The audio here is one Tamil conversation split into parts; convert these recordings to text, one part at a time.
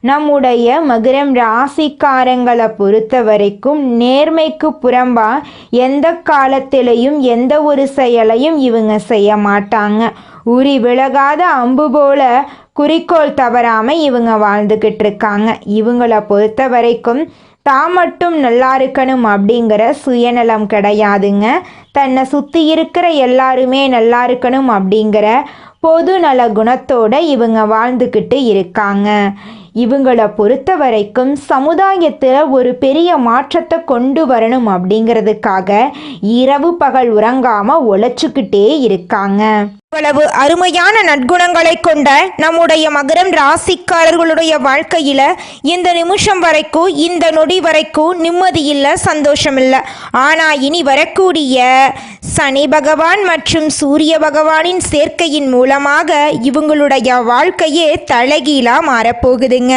நம்முடைய மகரம் ராசிக்காரங்களை பொறுத்த வரைக்கும் நேர்மைக்கு புறம்பா எந்த காலத்திலையும் எந்த ஒரு செயலையும் இவங்க செய்ய மாட்டாங்க. உரி விலகாத அம்பு போல குறிக்கோள் தவறாமல் இவங்க வாழ்ந்துக்கிட்டு இருக்காங்க. இவங்களை பொறுத்த வரைக்கும் தான் மட்டும் நல்லா இருக்கணும் அப்படிங்கிற சுயநலம் கிடையாதுங்க. தன்னை சுற்றி இருக்கிற எல்லாருமே நல்லா இருக்கணும் அப்படிங்கிற பொது நல குணத்தோடு இவங்க வாழ்ந்துக்கிட்டு இருக்காங்க. இவங்களை பொறுத்த வரைக்கும் சமுதாயத்தில் ஒரு பெரிய மாற்றத்தை கொண்டு வரணும் அப்படிங்கிறதுக்காக இரவு பகல் உறங்காம உழைச்சிக்கிட்டே இருக்காங்க. இவ்வளவு அருமையான நற்குணங்களை கொண்ட நம்முடைய மகரம் ராசிக்காரர்களுடைய வாழ்க்கையில இந்த நிமிஷம் வரைக்கும் இந்த நொடி வரைக்கும் நிம்மதி இல்லை சந்தோஷம் இல்லை ஆனா இனி வரக்கூடிய சனி பகவான் மற்றும் சூரிய பகவானின் சேர்க்கையின் மூலமாக இவங்களுடைய வாழ்க்கையே தலைகீழாக மாறப்போகுதுங்க.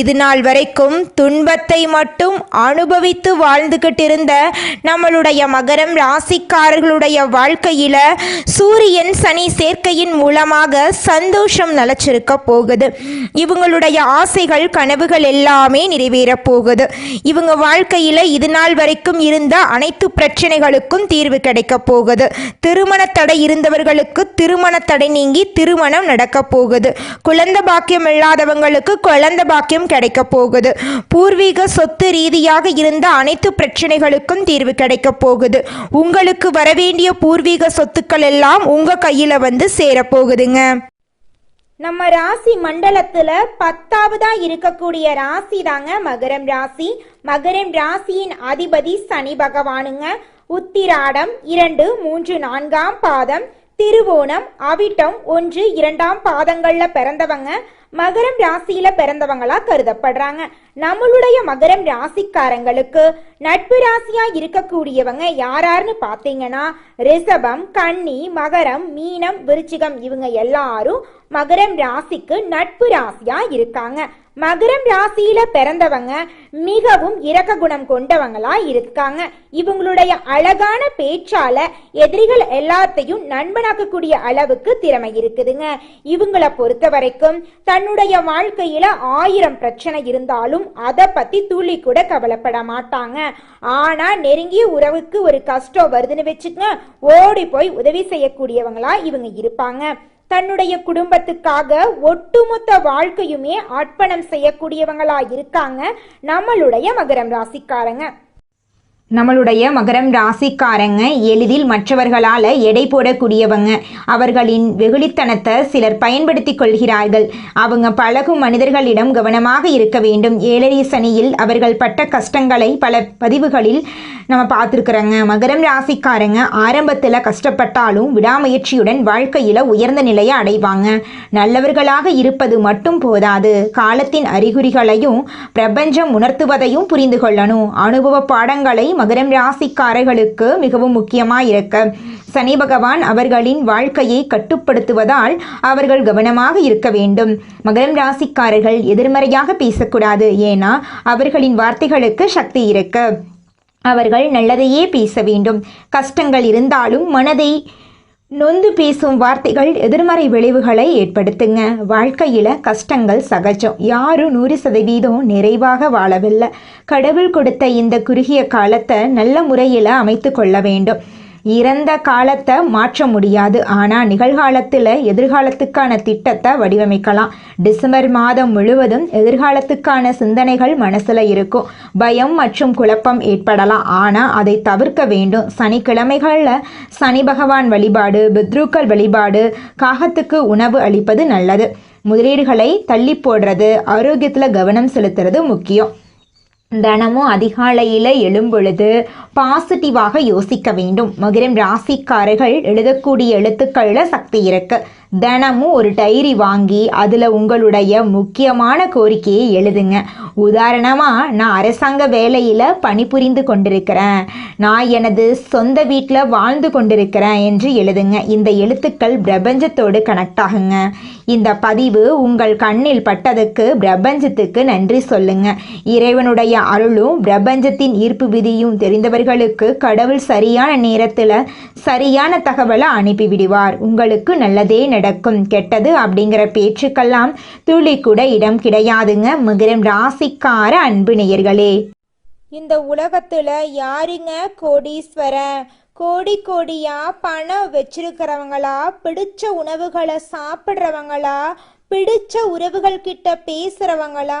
இது நாள் வரைக்கும் துன்பத்தை மட்டும் அனுபவித்து வாழ்ந்துகிட்டு இருந்த நம்மளுடைய மகரம் ராசிக்காரர்களுடைய வாழ்க்கையில் சூரியன் சனி சேர்க்கையின் மூலமாக சந்தோஷம் நிலச்சிருக்க போகுது. இவங்களுடைய ஆசைகள் கனவுகள் எல்லாமே நிறைவேறப் போகுது. இவங்க வாழ்க்கையில் இது நாள் வரைக்கும் இருந்த அனைத்து பிரச்சனைகளுக்கும் தீர்வு கிடைக்க போகுது திருமண தடை இருந்தவர்களுக்கு திருமண தடை நீங்கி திருமணம் நடக்க போகுது. குழந்தை பாக்கியம் இல்லாதவங்களுக்கு குழந்தை பாக்கியம் கிடைக்க போகுது. பூர்வீக சொத்து ரீதியாக இருந்த அனைத்து பிரச்சனைகளுக்கும் தீர்வு கிடைக்க போகுது. உங்களுக்கு வரவேண்டிய பூர்வீக சொத்துக்கள் எல்லாம் உங்க கையில வந்து சேரப்போகுதுங்க நம்ம ராசி மண்டலத்துல பத்தாவதா இருக்கக்கூடிய ராசி தாங்க மகரம் ராசி. மகரம் ராசியின் அதிபதி சனி பகவானுங்க. உத்திராடம் இரண்டு மூன்று நான்காம் பாதம் திருவோணம் அவிட்டம் ஒன்று இரண்டாம் பாதங்கள்ல பிறந்தவங்க மகரம் ராசியில பிறந்தவங்களா கருதப்படுறாங்க. நம்மளுடைய மகரம் ராசிக்காரங்களுக்கு நட்பு ராசியா இருக்கக்கூடியவங்க யாராருன்னு பார்த்தீங்கன்னா ரிஷபம் கன்னி மகரம் மீனம் விருச்சிகம் இவங்க எல்லாரும் மகரம் ராசிக்கு நட்பு ராசியா இருக்காங்க. மகரம் ராசியில பிறந்தவங்க மிகவும் இரக்க குணம் கொண்டவங்களா இருக்காங்க. இவங்களுடைய அழகான பேச்சால எதிரிகள் எல்லாத்தையும் நண்பனாக்கக்கூடிய அளவுக்கு திறமை இருக்குதுங்க. இவங்களை பொறுத்த வரைக்கும் தன்னுடைய வாழ்க்கையில ஆயிரம் பிரச்சனை இருந்தாலும் அதை பத்தி துளி கூட கவலைப்பட மாட்டாங்க. ஆனா நெருங்கிய உறவுக்கு ஒரு கஷ்டம் வருதுன்னு வச்சுக்கங்க. ஓடி போய் உதவி செய்யக்கூடியவங்களா இவங்க இருப்பாங்க. தன்னுடைய குடும்பத்துக்காக ஒட்டுமொத்த வாழ்க்கையுமே அர்ப்பணம் செய்யக்கூடியவங்களா இருக்காங்க. நம்மளுடைய மகரம் ராசிக்காரங்க. நம்மளுடைய மகரம் ராசிக்காரங்க எளிதில் மற்றவர்களால் எடை போடக்கூடியவங்க. அவர்களின் வெகுளித்தனத்தை சிலர் பயன்படுத்தி கொள்கிறார்கள். அவங்க பழகும் மனிதர்களிடம் கவனமாக இருக்க வேண்டும். ஏழரை சனியில் அவர்கள் பட்ட கஷ்டங்களை பல பதிவுகளில் நம்ம பார்த்துருக்குறோங்க. மகரம் ராசிக்காரங்க ஆரம்பத்தில் கஷ்டப்பட்டாலும் விடாமுயற்சியுடன் வாழ்க்கையில் உயர்ந்த நிலையை அடைவாங்க. நல்லவர்களாக இருப்பது மட்டும் போதாது. காலத்தின் அறிகுறிகளையும் பிரபஞ்சம் உணர்த்துவதையும் புரிந்து கொள்ளணும். அனுபவ பாடங்களை மகரம் ராசிக்காரர்களுக்கு மிகவும் முக்கியமாக இருக்க. சனி பகவான் அவர்களின் வாழ்க்கையை கட்டுப்படுத்துவதால் அவர்கள் கவனமாக இருக்க வேண்டும். மகரம் ராசிக்காரர்கள் எதிர்மறையாக பேசக்கூடாது. ஏன்னா அவர்களின் வார்த்தைகளுக்கு சக்தி இருக்கு. அவர்கள் நல்லதையே பேச வேண்டும். கஷ்டங்கள் இருந்தாலும் மனதை நொந்து பேசும் வார்த்தைகள் எதிர்மறை விளைவுகளை ஏற்படுத்துங்க. வாழ்க்கையில் கஷ்டங்கள் சகஜம். யாரும் நூறு சதவீதம் நிறைவாக வாழவில்லை. கடவுள் கொடுத்த இந்த குறுகிய காலத்தை நல்ல முறையில் அமைத்து கொள்ள வேண்டும். இறந்த காலத்தை மாற்ற முடியாது. ஆனால் நிகழ்காலத்தில் எதிர்காலத்துக்கான திட்டத்தை வடிவமைக்கலாம். டிசம்பர் மாதம் முழுவதும் எதிர்காலத்துக்கான சிந்தனைகள் மனசில் இருக்கும். பயம் மற்றும் குழப்பம் ஏற்படலாம். ஆனால் அதை தவிர்க்க வேண்டும். சனிக்கிழமைகளில் சனி பகவான் வழிபாடு பித்ருக்கள் வழிபாடு காகத்துக்கு உணவு அளிப்பது நல்லது. முதலீடுகளை தள்ளி போடுறது ஆரோக்கியத்தில் கவனம் செலுத்துறது முக்கியம். தினமும் அதிகாலையில் எழும்பொழுது பாசிட்டிவாக யோசிக்க வேண்டும். மகரம் ராசிக்காரர்கள் எழுதக்கூடிய எழுத்துக்களில் சக்தி இருக்கு. தினமும் ஒரு டைரி வாங்கி அதில் உங்களுடைய முக்கியமான கோரிக்கையை எழுதுங்க. உதாரணமாக நான் அரசாங்க வேலையில் பணிபுரிந்து கொண்டிருக்கிறேன். நான் எனது சொந்த வீட்டில் வாழ்ந்து கொண்டிருக்கிறேன் என்று எழுதுங்க. இந்த எழுத்துக்கள் பிரபஞ்சத்தோடு கனெக்ட் ஆகுங்க. இந்த பதிவு உங்கள் கண்ணில் பட்டதுக்கு பிரபஞ்சத்துக்கு நன்றி சொல்லுங்க. இறைவனுடைய அருளும் பிரபஞ்சத்தின் ஈர்ப்பு விதியும் தெரிந்தவர்களுக்கு கடவுள் சரியான நேரத்தில் சரியான தகவலை அனுப்பிவிடுவார். உங்களுக்கு நல்லதே நடக்கும். கெட்டது அப்படிங்கிற பேச்சுக்கெல்லாம் துளி கூட இடம் கிடையாதுங்க. மகரம் ராசிக்கார அன்பு நேயர்களே. இந்த உலகத்துல யாருங்க கோடீஸ்வரன் கோடி கோடியா பணம் வச்சிருக்கிறவங்களா? பிடிச்ச உணவுகளை சாப்பிட்றவங்களா? பிடிச்ச உறவுகள் கிட்ட பேசுறவங்களா?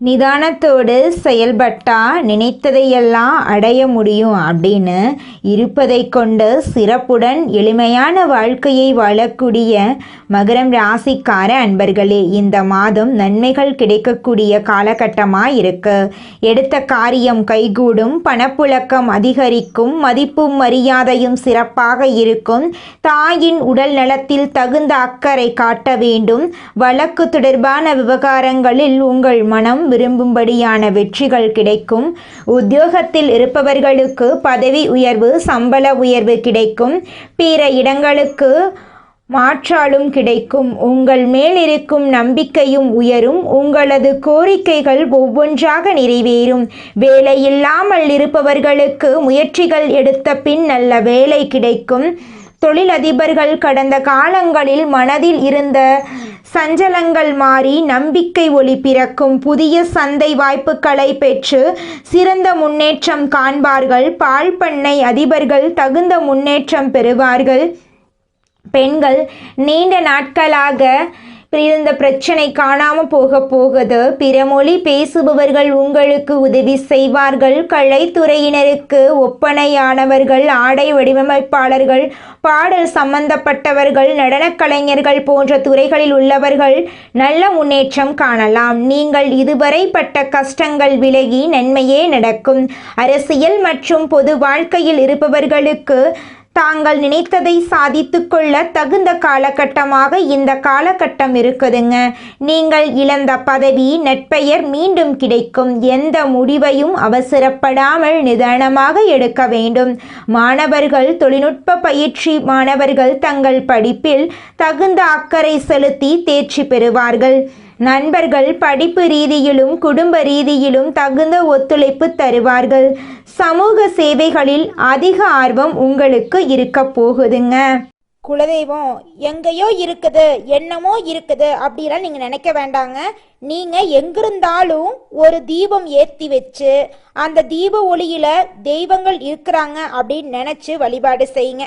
நிதானத்தோடு செயல்பட்டா நினைத்ததையெல்லாம் அடைய முடியும் அப்படின்னு இருப்பதை கொண்டு சிறப்புடன் எளிமையான வாழ்க்கையை வாழக்கூடிய மகரம் ராசிக்கார அன்பர்களே இந்த மாதம் நன்மைகள் கிடைக்கக்கூடிய காலகட்டமாக இருக்கு. எடுத்த காரியம் கைகூடும் பணப்புழக்கம் அதிகரிக்கும் மதிப்பும் மரியாதையும் சிறப்பாக இருக்கும் தாயின் உடல் நலத்தில் தகுந்த அக்கறை காட்ட வேண்டும் வழக்கு தொடர்பான விவகாரங்களில் உங்கள் மனம் விரும்பும்படியான வெற்றிகள் கிடைக்கும். உத்தியோகத்தில் இருப்பவர்களுக்கு பதவி உயர்வு சம்பள உயர்வு கிடைக்கும். பிற இடங்களுக்கு மாற்றாலும் கிடைக்கும். உங்கள் மேல் இருக்கும் நம்பிக்கையும் உயரும். உங்களது கோரிக்கைகள் ஒவ்வொன்றாக நிறைவேறும். வேலையில்லாமல் இருப்பவர்களுக்கு முயற்சிகள் எடுத்த பின் நல்ல வேலை கிடைக்கும். தொழிலதிபர்கள் கடந்த காலங்களில் மனதில் இருந்த சஞ்சலங்கள் மாறி நம்பிக்கை ஒளி பிறக்கும் புதிய சந்தை வாய்ப்புகளை பெற்று சிறந்த முன்னேற்றம் காண்பார்கள். பால் பண்ணை அதிபர்கள் தகுந்த முன்னேற்றம் பெறுவார்கள். பெண்கள் நீண்ட நாட்களாக இருந்த பிரச்சனை காணாமல் போக போகுது. பிற மொழி பேசுபவர்கள் உங்களுக்கு உதவி செய்வார்கள். கலைத்துறையினருக்கு ஒப்பனையானவர்கள் ஆடை வடிவமைப்பாளர்கள் பாடல் சம்பந்தப்பட்டவர்கள் நடனக் கலைஞர்கள் போன்ற துறைகளில் உள்ளவர்கள் நல்ல முன்னேற்றம் காணலாம். நீங்கள் இதுவரை பட்ட கஷ்டங்கள் விலகி நன்மையே நடக்கும். அரசியல் மற்றும் பொது வாழ்க்கையில் இருப்பவர்களுக்கு தாங்கள் நினைத்ததை சாதித்து கொள்ள தகுந்த காலகட்டமாக இந்த காலகட்டம் இருக்குதுங்க. நீங்கள் இழந்த பதவி நட்பெயர் மீண்டும் கிடைக்கும். எந்த முடிவையும் அவசரப்படாமல் நிதானமாக எடுக்க வேண்டும். மாணவர்கள் தொழில்நுட்ப பயிற்சி மாணவர்கள் தங்கள் படிப்பில் தகுந்த அக்கறை செலுத்தி தேர்ச்சி பெறுவார்கள். நண்பர்கள் படிப்பு ரீதியிலும் குடும்ப ரீதியிலும் தகுந்த ஒத்துழைப்பு தருவார்கள். சமூக சேவைகளில் அதிக ஆர்வம் உங்களுக்கு இருக்க போகுதுங்க. குலதெய்வம் எங்கேயோ இருக்குது என்னமோ இருக்குது அப்படிலாம் நீங்கள் நினைக்க வேண்டாங்க. நீங்கள் எங்கிருந்தாலும் ஒரு தீபம் ஏற்றி வச்சு அந்த தீப ஒளியில் தெய்வங்கள் இருக்கிறாங்க அப்படின்னு நினச்சி வழிபாடு செய்யுங்க.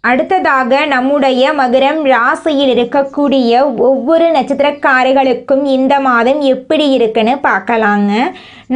அடுத்ததாக நம்முடைய மகரம் ராசியில் இருக்கக்கூடிய ஒவ்வொரு நட்சத்திரக்காரர்களுக்கும் இந்த மாதம் எப்படி இருக்குன்னு பார்க்கலாங்க.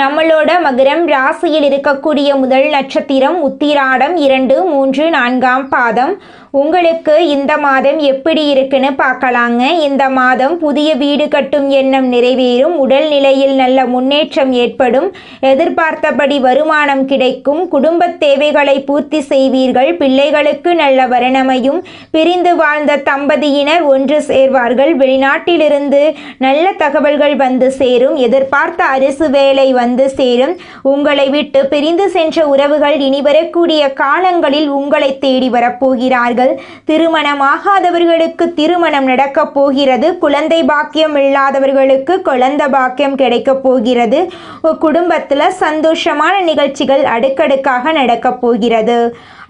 நம்மளோட மகரம் ராசியில் இருக்கக்கூடிய முதல் நட்சத்திரம் உத்திராடம் இரண்டு மூன்று நான்காம் பாதம். உங்களுக்கு இந்த மாதம் எப்படி இருக்குன்னு பார்க்கலாங்க. இந்த மாதம் புதிய வீடு கட்டும் எண்ணம் நிறைவேறும். உடல் நிலையில் நல்ல முன்னேற்றம் ஏற்படும். எதிர்பார்த்தபடி வருமானம் கிடைக்கும். குடும்ப தேவைகளை பூர்த்தி செய்வீர்கள். பிள்ளைகளுக்கு நல்ல வரணமையும் பிரிந்து வாழ்ந்த தம்பதியினர் ஒன்று சேர்வார்கள். வெளிநாட்டிலிருந்து நல்ல தகவல்கள் வந்து சேரும். எதிர்பார்த்த அரசு வேலை வந்து சேரும். உங்களை விட்டு பிரிந்து சென்ற உறவுகள் இனி வரக்கூடிய காலங்களில் உங்களை தேடி வரப்போகிறார்கள். திருமணமாகாதவர்களுக்கு திருமணம் நடக்கப் போகிறது. குழந்தை பாக்கியம் இல்லாதவர்களுக்கு குழந்தை பாக்கியம் கிடைக்கப் போகிறது. குடும்பத்தில் சந்தோஷமான நிகழ்ச்சிகள் அடுக்கடுக்காக நடக்கப் போகிறது.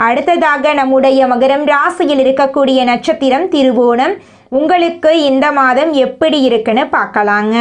அடுத்ததாக நம்முடைய மகரம் ராசியில் இருக்கக்கூடிய நட்சத்திரம் திருவோணம். உங்களுக்கு இந்த மாதம் எப்படி இருக்குன்னு பார்க்கலாங்க.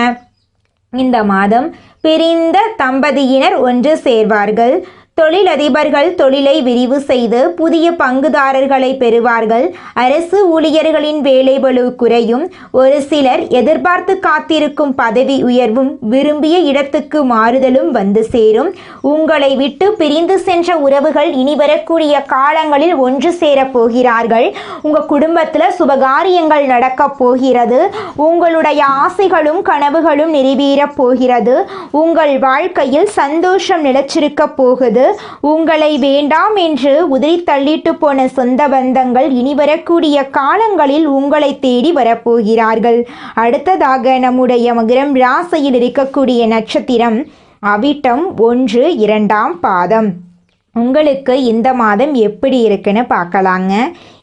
இந்த மாதம் பிரிந்த தம்பதியினர் ஒன்று சேர்வார்கள். தொழிலதிபர்கள் தொழிலை விரிவு செய்து புதிய பங்குதாரர்களை பெறுவார்கள். அரசு ஊழியர்களின் வேலைபளு குறையும். ஒரு சிலர் எதிர்பார்த்து காத்திருக்கும் பதவி உயர்வும் விரும்பிய இடத்துக்கு மாறுதலும் வந்து சேரும். உங்களை விட்டு பிரிந்து சென்ற உறவுகள் இனி வரக்கூடிய காலங்களில் ஒன்று சேரப் போகிறார்கள். உங்கள் குடும்பத்தில் சுபகாரியங்கள் நடக்கப் போகிறது. உங்களுடைய ஆசைகளும் கனவுகளும் நிறைவேறப் போகிறது. உங்கள் வாழ்க்கையில் சந்தோஷம் நிலச்சிருக்க போகுது. உங்களை வேண்டாம் என்று உதிரி தள்ளிட்டு போன சொந்த பந்தங்கள் இனி வரக்கூடிய காலங்களில் உங்களை தேடி வரப்போகிறார்கள். அடுத்ததாக நம்முடைய மகரம் ராசியில் இருக்கக்கூடிய நட்சத்திரம் அவிட்டம் ஒன்று இரண்டாம் பாதம். உங்களுக்கு இந்த மாதம் எப்படி இருக்குன்னு பார்க்கலாங்க.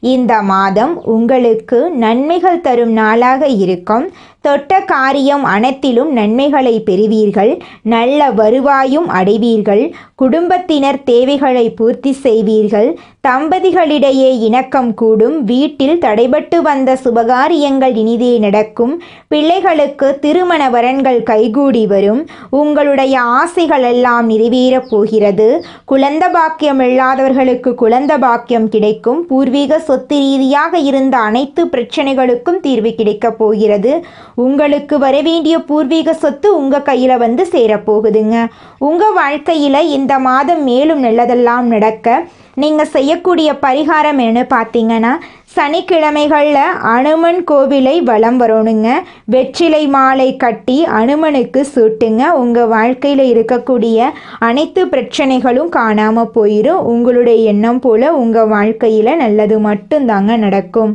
இந்த மாதம் உங்களுக்கு நன்மைகள் தரும் நாளாக இருக்கும். தொட்ட காரியம் அனைத்திலும் நன்மைகளை பெறுவீர்கள். நல்ல வருவாயும் அடைவீர்கள். குடும்பத்தினர் தேவைகளை பூர்த்தி செய்வீர்கள். தம்பதிகளிடையே இணக்கம் கூடும். வீட்டில் தடைபட்டு வந்த சுபகாரியங்கள் இனிதே நடக்கும். பிள்ளைகளுக்கு திருமண வரன்கள் கைகூடி வரும். உங்களுடைய ஆசைகள் எல்லாம் நிறைவேறப் போகிறது. குழந்த பாக்கியம் இல்லாதவர்களுக்கு குழந்த பாக்கியம் கிடைக்கும். பூர்வீக சொத்து ரீதியாக இருந்த அனைத்து பிரச்சனைகளுக்கும் தீர்வு கிடைக்கப் போகிறது. உங்களுக்கு வரவேண்டிய பூர்வீக சொத்து உங்கள் கையில் வந்து சேரப்போகுதுங்க. உங்கள் வாழ்க்கையில் இந்த மாதம் மேலும் நல்லதெல்லாம் நடக்க நீங்கள் செய்யக்கூடிய பரிகாரம் என்ன பார்த்தீங்கன்னா சனிக்கிழமைகளில் அனுமன் கோவிலை வலம் வரணுங்க. வெற்றிலை மாலை கட்டி அனுமனுக்கு சூட்டுங்க. உங்கள் வாழ்க்கையில் இருக்கக்கூடிய அனைத்து பிரச்சனைகளும் காணாமல் போயிடும் உங்களுடைய எண்ணம் போல் உங்கள் வாழ்க்கையில் நல்லது மட்டும்தாங்க நடக்கும்.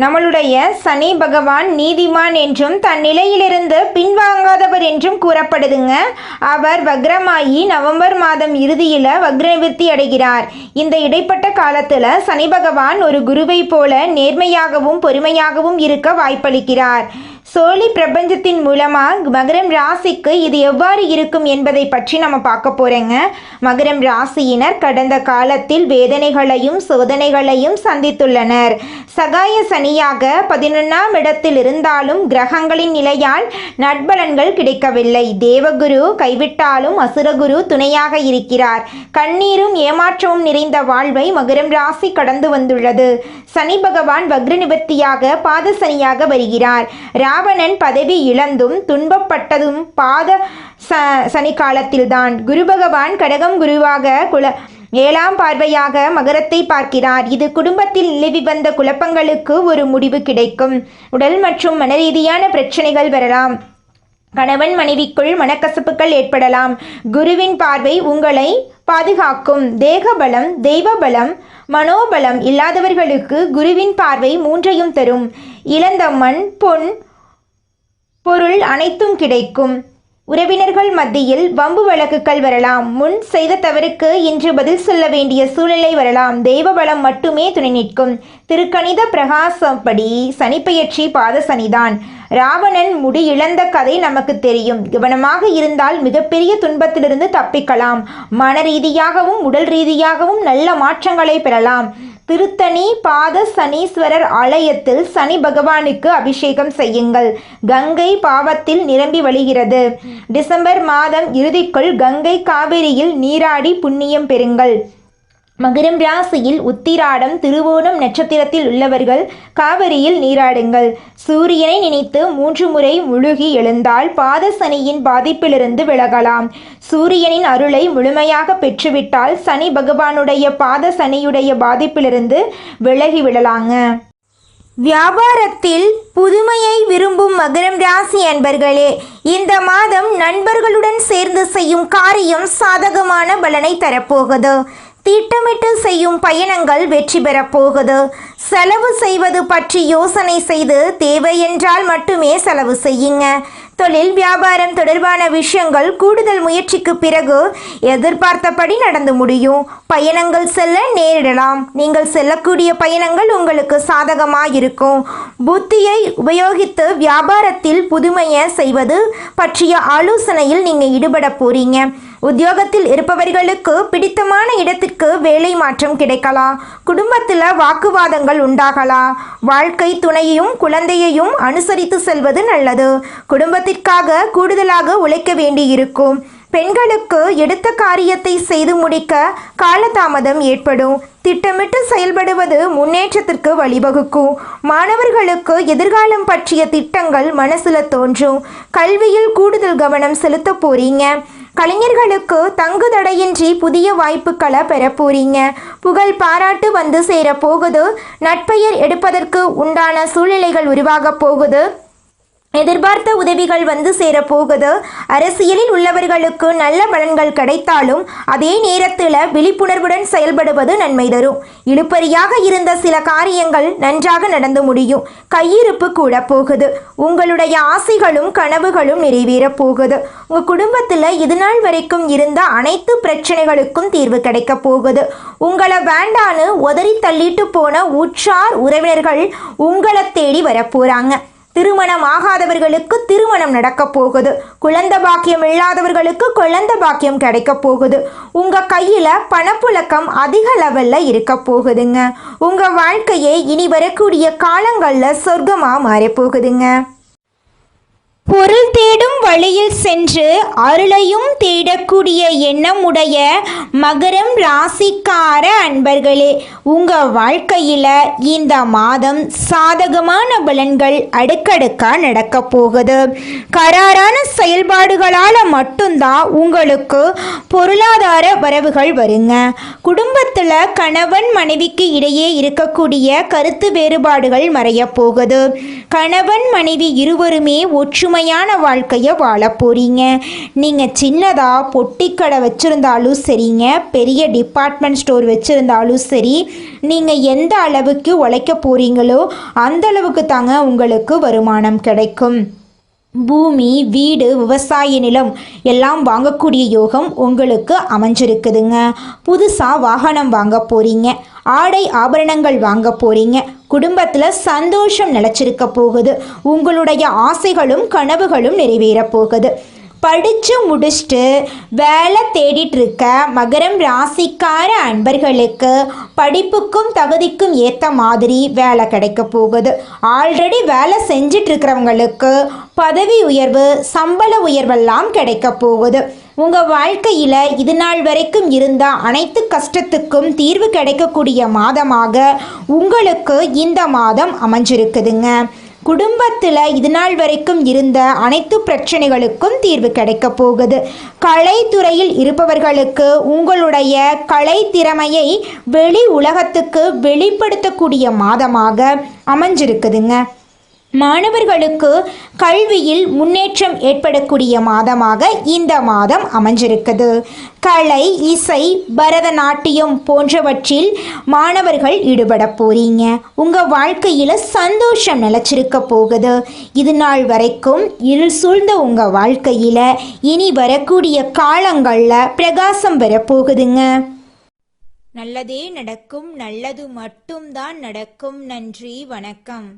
நம்மளுடைய சனி பகவான் நீதிமான் என்றும் தன் நிலையிலிருந்து பின்வாங்காதவர் என்றும் கூறப்படுதுங்க. அவர் வக்ரமாயி நவம்பர் மாதம் இறுதியில் வக்ரநிவர்த்தி அடைகிறார். இந்த இடைப்பட்ட காலத்தில் சனி பகவான் ஒரு குருவை போல நேர்மையாகவும் பொறுமையாகவும் இருக்க வாய்ப்பளிக்கிறார். சோழி பிரபஞ்சத்தின் மூலமாக மகரம் ராசிக்கு இது எவ்வாறு இருக்கும் என்பதை பற்றி நம்ம பார்க்க போகிறோங்க மகரம் ராசியினர் கடந்த காலத்தில் வேதனைகளையும் சோதனைகளையும் சந்தித்துள்ளனர். சகாய சனியாக பதினொன்றாம் இடத்தில் இருந்தாலும் கிரகங்களின் நிலையால் நட்பலன்கள் கிடைக்கவில்லை. தேவகுரு கைவிட்டாலும் அசுரகுரு துணையாக இருக்கிறார். கண்ணீரும் ஏமாற்றமும் நிறைந்த வாழ்வை மகரம் ராசி கடந்து வந்துள்ளது. சனி பகவான் வக்ர நிபத்தியாக பாத சனியாக வருகிறார் ராவணன் பதவி இழந்தும் துன்பப்பட்டதும் பாத ச சனி காலத்தில்தான் குரு பகவான் கடகம் குருவாக குல ஏழாம் பார்வையாக மகரத்தை பார்க்கிறார். இது குடும்பத்தில் நிலவி வந்த குழப்பங்களுக்கு ஒரு முடிவு கிடைக்கும். உடல் மற்றும் மனரீதியான பிரச்சனைகள் வரலாம். கணவன் மனைவிக்குள் மனக்கசப்புகள் ஏற்படலாம். குருவின் பார்வை உங்களை பாதுகாக்கும். தேகபலம் தெய்வபலம் மனோபலம் இல்லாதவர்களுக்கு குருவின் பார்வை மூன்றையும் தரும். இழந்த மண் பொன் பொருள் அனைத்தும் கிடைக்கும். உறவினர்கள் மத்தியில் வம்பு வழக்குகள் வரலாம். முன் செய்த தவறுக்கு இன்று பதில் சொல்ல வேண்டிய சூழ்நிலை வரலாம். தெய்வ பலம் மட்டுமே துணை நிற்கும். திருக்கணித பிரகாசப்படி சனிப்பெயர்ச்சி பாத சனிதான். ராவணன் முடி இழந்த கதை நமக்கு தெரியும். கவனமாக இருந்தால் மிகப்பெரிய துன்பத்திலிருந்து தப்பிக்கலாம். மன ரீதியாகவும் உடல் ரீதியாகவும் நல்ல மாற்றங்களை பெறலாம். திருத்தணி பாத சனீஸ்வரர் ஆலயத்தில் சனி பகவானுக்கு அபிஷேகம் செய்யுங்கள். கங்கை பாவத்தில் நிரம்பி வழிகிறது. டிசம்பர் மாதம் இறுதிக்குள் கங்கை காவிரியில் நீராடி புண்ணியம் பெறுங்கள். மகரம் ராசியில் உத்திராடம் திருவோணம் நட்சத்திரத்தில் உள்ளவர்கள் காவிரியில் நீராடுங்கள். சூரியனை நினைத்து மூன்று முறை முழுகி எழுந்தால் பாத சனியின் பாதிப்பிலிருந்து விலகலாம். சூரியனின் அருளை முழுமையாக பெற்றுவிட்டால் சனி பகவானுடைய பாத சனியுடைய பாதிப்பிலிருந்து விலகிவிடலாங்க வியாபாரத்தில் புதுமையை விரும்பும் மகரம் ராசி அன்பர்களே இந்த மாதம் நண்பர்களுடன் சேர்ந்து செய்யும் காரியம் சாதகமான பலனை தரப்போகுது. திட்டமிட்டு செய்யும் பயணங்கள் வெற்றி பெறப் போகுது. செலவு செய்வது பற்றி யோசனை செய்து தேவை என்றால் மட்டுமே செலவு செய்யுங்க. தொழில் வியாபாரம் தொடர்பான விஷயங்கள் கூடுதல் முயற்சிக்கு பிறகு எதிர்பார்த்தபடி நடந்து முடியும். பயணங்கள் செல்ல நேரிடலாம். நீங்கள் செல்லக்கூடிய பயணங்கள் உங்களுக்கு சாதகமாக இருக்கும் புத்தியை உபயோகித்து வியாபாரத்தில் புதுமையை செய்வது பற்றிய ஆலோசனையில் நீங்கள் ஈடுபட போறீங்க. உத்தியோகத்தில் இருப்பவர்களுக்கு பிடித்தமான இடத்திற்கு வேலை மாற்றம் கிடைக்கலாம் குடும்பத்தில் வாக்குவாதங்கள் உண்டாகலாம் வாழ்க்கை துணையையும் குழந்தையையும் அனுசரித்து செல்வது நல்லது. குடும்பத்திற்காக கூடுதலாக உழைக்க வேண்டியிருக்கும். பெண்களுக்கு எடுத்த காரியத்தை செய்து முடிக்க காலதாமதம் ஏற்படும். திட்டமிட்டு செயல்படுவது முன்னேற்றத்திற்கு வழிவகுக்கும். மாணவர்களுக்கு எதிர்காலம் பற்றிய திட்டங்கள் மனசுல தோன்றும். கல்வியில் கூடுதல் கவனம் செலுத்த போறீங்க. கலைஞர்களுக்கு தங்கு தடையின்றி புதிய வாய்ப்புகளை பெற போறீங்க. புகழ் பாராட்டு வந்து சேர போகுது. நட்பெயர் எடுப்பதற்கு உண்டான சூழ்நிலைகள் உருவாக போகுது. எதிர்பார்த்த உதவிகள் வந்து சேரப்போகுது. அரசியலில் உள்ளவர்களுக்கு நல்ல பலன்கள் கிடைத்தாலும் அதே நேரத்தில் விழிப்புணர்வுடன் செயல்படுவது நன்மை தரும். இழுப்பறியாக இருந்த சில காரியங்கள் நன்றாக நடந்து முடியும். கையிருப்பு கூட போகுது. உங்களுடைய ஆசைகளும் கனவுகளும் நிறைவேறப் போகுது. உங்கள் குடும்பத்தில் இதுநாள் வரைக்கும் இருந்த அனைத்து பிரச்சனைகளுக்கும் தீர்வு கிடைக்க போகுது. உங்களை வேண்டான்னு உதறி தள்ளிட்டு போன உற்றார் உறவினர்கள் உங்களை தேடி வரப்போகிறாங்க திருமணம் ஆகாதவர்களுக்கு திருமணம் நடக்க போகுது. குழந்த பாக்கியம் இல்லாதவர்களுக்கு குழந்த பாக்கியம் கிடைக்க போகுது. உங்க கையில பணப்புழக்கம் அதிக லெவல்ல இருக்க போகுதுங்க. உங்க வாழ்க்கையை இனி வரக்கூடிய காலங்களில் சொர்க்கமாக மாறப் போகுதுங்க. பொருள் தேடும் வழியில் சென்று அருளையும் தேடக்கூடிய எண்ணமுடைய மகரம் ராசிக்கார அன்பர்களே உங்க வாழ்க்கையில இந்த மாதம் சாதகமான பலன்கள் அடுக்கடுக்கா நடக்க போகுது. கராரான செயல்பாடுகளால மட்டும்தான் உங்களுக்கு பொருளாதார வரவுகள் வருங்க. குடும்பத்தில் கணவன் மனைவிக்கு இடையே இருக்கக்கூடிய கருத்து வேறுபாடுகள் மறைய போகுது. கணவன் மனைவி இருவருமே ஒற்றுமை ஒற்றுமையான வாழ்க்கையை வாழ போகிறீங்க நீங்கள் சின்னதாக பொட்டிக்கடை வச்சுருந்தாலும் சரிங்க. பெரிய டிபார்ட்மெண்ட் ஸ்டோர் வச்சுருந்தாலும் சரி. நீங்கள் எந்த அளவுக்கு உழைக்க போகிறீங்களோ அந்த அளவுக்கு தாங்க உங்களுக்கு வருமானம் கிடைக்கும். பூமி வீடு விவசாய நிலம் எல்லாம் வாங்கக்கூடிய யோகம் உங்களுக்கு அமைஞ்சிருக்குதுங்க. புதுசாக வாகனம் வாங்க போகிறீங்க ஆடை ஆபரணங்கள் வாங்க போகிறீங்க குடும்பத்தில் சந்தோஷம் நிலச்சிருக்க போகுது. உங்களுடைய ஆசைகளும் கனவுகளும் நிறைவேற போகுது. படித்து முடிச்சுட்டு வேலை தேடிட்டு இருக்க மகரம் ராசிக்கார அன்பர்களுக்கு படிப்புக்கும் தகுதிக்கும் ஏற்ற மாதிரி வேலை கிடைக்க போகுது. ஆல்ரெடி வேலை செஞ்சிட்ருக்கிறவங்களுக்கு பதவி உயர்வு சம்பள உயர்வெல்லாம் கிடைக்க போகுது. உங்கள் வாழ்க்கையில் இது நாள் வரைக்கும் இருந்த அனைத்து கஷ்டத்துக்கும் தீர்வு கிடைக்கக்கூடிய மாதமாக உங்களுக்கு இந்த மாதம் அமைஞ்சிருக்குதுங்க. குடும்பத்தில் இது நாள் வரைக்கும் இருந்த அனைத்து பிரச்சனைகளுக்கும் தீர்வு கிடைக்க போகுது. கலைத்துறையில் இருப்பவர்களுக்கு உங்களுடைய கலை திறமையை வெளி உலகத்துக்கு வெளிப்படுத்தக்கூடிய மாதமாக அமைஞ்சிருக்குதுங்க. மாணவர்களுக்கு கல்வியில் முன்னேற்றம் ஏற்படக்கூடிய மாதமாக இந்த மாதம் அமைஞ்சிருக்குது. கலை இசை பரதநாட்டியம் போன்றவற்றில் மாணவர்கள் ஈடுபட போறீங்க. உங்கள் வாழ்க்கையில் சந்தோஷம் நிலச்சிருக்க போகுது. இது நாள் வரைக்கும் இருள் சூழ்ந்த உங்கள் வாழ்க்கையில் இனி வரக்கூடிய காலங்களில் பிரகாசம் வரப்போகுதுங்க நல்லதே நடக்கும் நல்லது மட்டும்தான் நடக்கும். நன்றி வணக்கம்.